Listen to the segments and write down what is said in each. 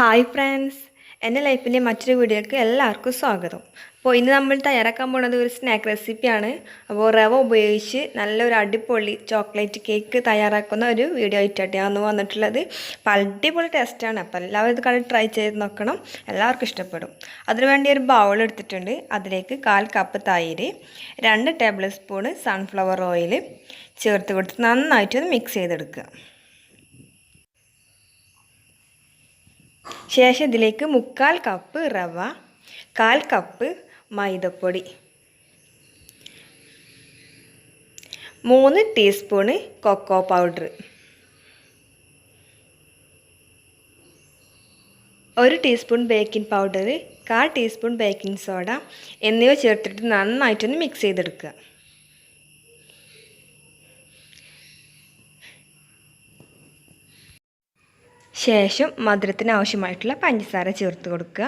Hi friends എന്റെ ലൈഫിന്റെ മറ്റൊരു വീഡിയോക്ക് എല്ലാവർക്കും സ്വാഗതം. അപ്പോൾ ഇന്ന് നമ്മൾ തയ്യാറാക്കാൻ പോകുന്നത് ഒരു സ്നാക്ക് റെസിപ്പിയാണ് അപ്പോൾ റവ ഉപയോഗിച്ച് നല്ലൊരു അടിപൊളി ചോക്ലേറ്റ് കേക്ക് തയ്യാറാക്കുന്ന ഒരു വീഡിയോ ആയിട്ടാണ് വന്നിട്ടുള്ളത്. അപ്പോൾ അടിപൊളി ടേസ്റ്റാണ് അപ്പോൾ എല്ലാവരും ഇത് കണ്ട് ട്രൈ ചെയ്ത് നോക്കണം. എല്ലാവർക്കും ഇഷ്ടപ്പെടും. അതിനുവേണ്ടി ഒരു ബൗൾ എടുത്തിട്ടുണ്ട്. അതിലേക്ക് കാൽ കപ്പ് തൈര് രണ്ട് ടേബിൾ സ്പൂണ് സൺഫ്ലവർ ഓയിൽ ചേർത്ത് കൊടുത്ത് നന്നായിട്ടൊന്ന് മിക്സ് ചെയ്തെടുക്കുക. ശേഷം ഇതിലേക്ക് മുക്കാൽ കപ്പ് റവ കാൽ കപ്പ് മൈദപ്പൊടി മൂന്ന് ടീസ്പൂണ് കൊക്കോ പൗഡർ ഒരു ടീസ്പൂൺ ബേക്കിംഗ് പൗഡർ കാൽ ടീസ്പൂൺ ബേക്കിംഗ് സോഡ എന്നിവ ചേർത്തിട്ട് നന്നായിട്ടൊന്ന് മിക്സ് ചെയ്തെടുക്കുക. ശേഷം മധുരത്തിന് ആവശ്യമായിട്ടുള്ള പഞ്ചസാര ചേർത്ത് കൊടുക്കുക.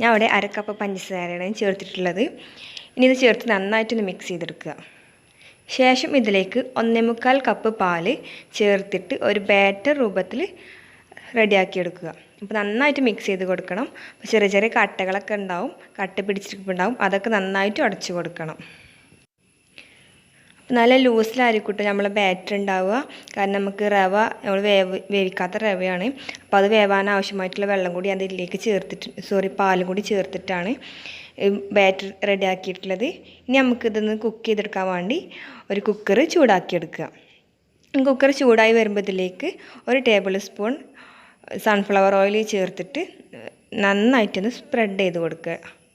ഞാൻ അവിടെ അരക്കപ്പ് പഞ്ചസാരയാണ് ചേർത്തിട്ടുള്ളത്. ഇനി ഇത് ചേർത്ത് നന്നായിട്ടൊന്ന് മിക്സ് ചെയ്തെടുക്കുക. ശേഷം ഇതിലേക്ക് ഒന്നേ മുക്കാൽ കപ്പ് പാൽ ചേർത്തിട്ട് ഒരു ബാറ്റർ രൂപത്തിൽ റെഡിയാക്കിയെടുക്കുക. അപ്പോൾ നന്നായിട്ട് മിക്സ് ചെയ്ത് കൊടുക്കണം. ചെറിയ ചെറിയ കട്ടകളൊക്കെ ഉണ്ടാവും. കട്ട പിടിച്ചിട്ടുണ്ടാവും അതൊക്കെ നന്നായിട്ട് ഉടച്ചു കൊടുക്കണം. നല്ല ലൂസിലായിരിക്കട്ടെ നമ്മളെ ബാറ്റർ ഉണ്ടാവുക കാരണം നമുക്ക് റവ നമ്മൾ വേവ് വേവിക്കാത്ത റവയാണ്. അപ്പോൾ അത് വേവാൻ ആവശ്യമായിട്ടുള്ള വെള്ളം കൂടി അതിലേക്ക് ചേർത്തിട്ട് സോറി പാലും കൂടി ചേർത്തിട്ടാണ് ബാറ്റർ റെഡിയാക്കിയിട്ടുള്ളത് ഇനി നമുക്കിതൊന്ന് കുക്ക് ചെയ്തെടുക്കാൻ വേണ്ടി ഒരു കുക്കർ ചൂടാക്കിയെടുക്കുക കുക്കർ ചൂടായി വരുമ്പോൾ ഇതിലേക്ക് ഒരു ടേബിൾ സ്പൂൺ സൺഫ്ലവർ ഓയിൽ ചേർത്തിട്ട് നന്നായിട്ടൊന്ന് സ്പ്രെഡ് ചെയ്ത് കൊടുക്കുക.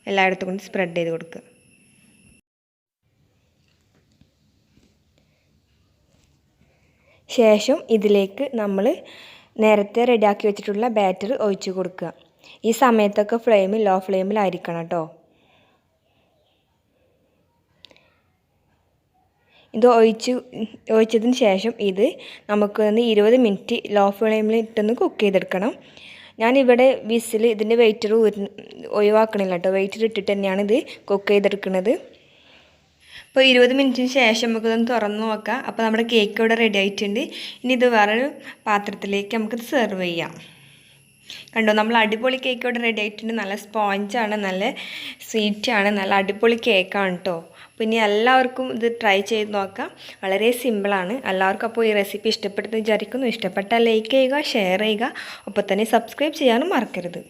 എല്ലായിടത്തും കൊണ്ട് സ്പ്രെഡ് ചെയ്ത് കൊടുക്കുക. ശേഷം ഇതിലേക്ക് നമ്മൾ നേരത്തെ റെഡിയാക്കി വെച്ചിട്ടുള്ള ബാറ്റർ ഒഴിച്ചു കൊടുക്കുക. ഈ സമയത്തൊക്കെ ഫ്ലെയിം ലോ ഫ്ലെയിമിലായിരിക്കണം കേട്ടോ. ഇത് ഒഴിച്ച് ഒഴിച്ചതിന് ശേഷം ഇത് നമുക്ക് ഒന്ന് ഇരുപത് മിനിറ്റ് ലോ ഫ്ലെയിമിൽ ഇട്ടൊന്ന് കുക്ക് ചെയ്തെടുക്കണം. ഞാനിവിടെ വിസിൽ ഇതിന്റെ വെയിറ്റർ ഒഴിവാക്കണില്ല കേട്ടോ. വെയിറ്റർ ഇട്ടിട്ട് തന്നെയാണ് ഇത് കുക്ക് ചെയ്തെടുക്കുന്നത് അപ്പോൾ ഇരുപത് മിനിറ്റിന് ശേഷം നമുക്കിതൊന്ന് തുറന്ന് നോക്കാം. അപ്പോൾ നമ്മുടെ കേക്ക് ഇവിടെ റെഡി ആയിട്ടുണ്ട്. ഇനി ഇത് വേറൊരു പാത്രത്തിലേക്ക് നമുക്കിത് സെർവ് ചെയ്യാം. കണ്ടോ നമ്മൾ അടിപൊളി കേക്ക് ഇവിടെ റെഡി ആയിട്ടുണ്ട്. നല്ല സ്പോഞ്ചാണ് നല്ല സ്വീറ്റാണ് നല്ല അടിപൊളി കേക്കാണ് കേട്ടോ അപ്പോൾ ഇനി എല്ലാവർക്കും ഇത് ട്രൈ ചെയ്ത് നോക്കാം. വളരെ സിമ്പിളാണ് എല്ലാവർക്കും അപ്പോൾ ഈ റെസിപ്പി ഇഷ്ടപ്പെടുന്നത് വിചാരിക്കുന്നു. ഇഷ്ടപ്പെട്ടാൽ ലൈക്ക് ചെയ്യുക ഷെയർ ചെയ്യുക. ഒപ്പം തന്നെ സബ്സ്ക്രൈബ് ചെയ്യാനും മറക്കരുത്.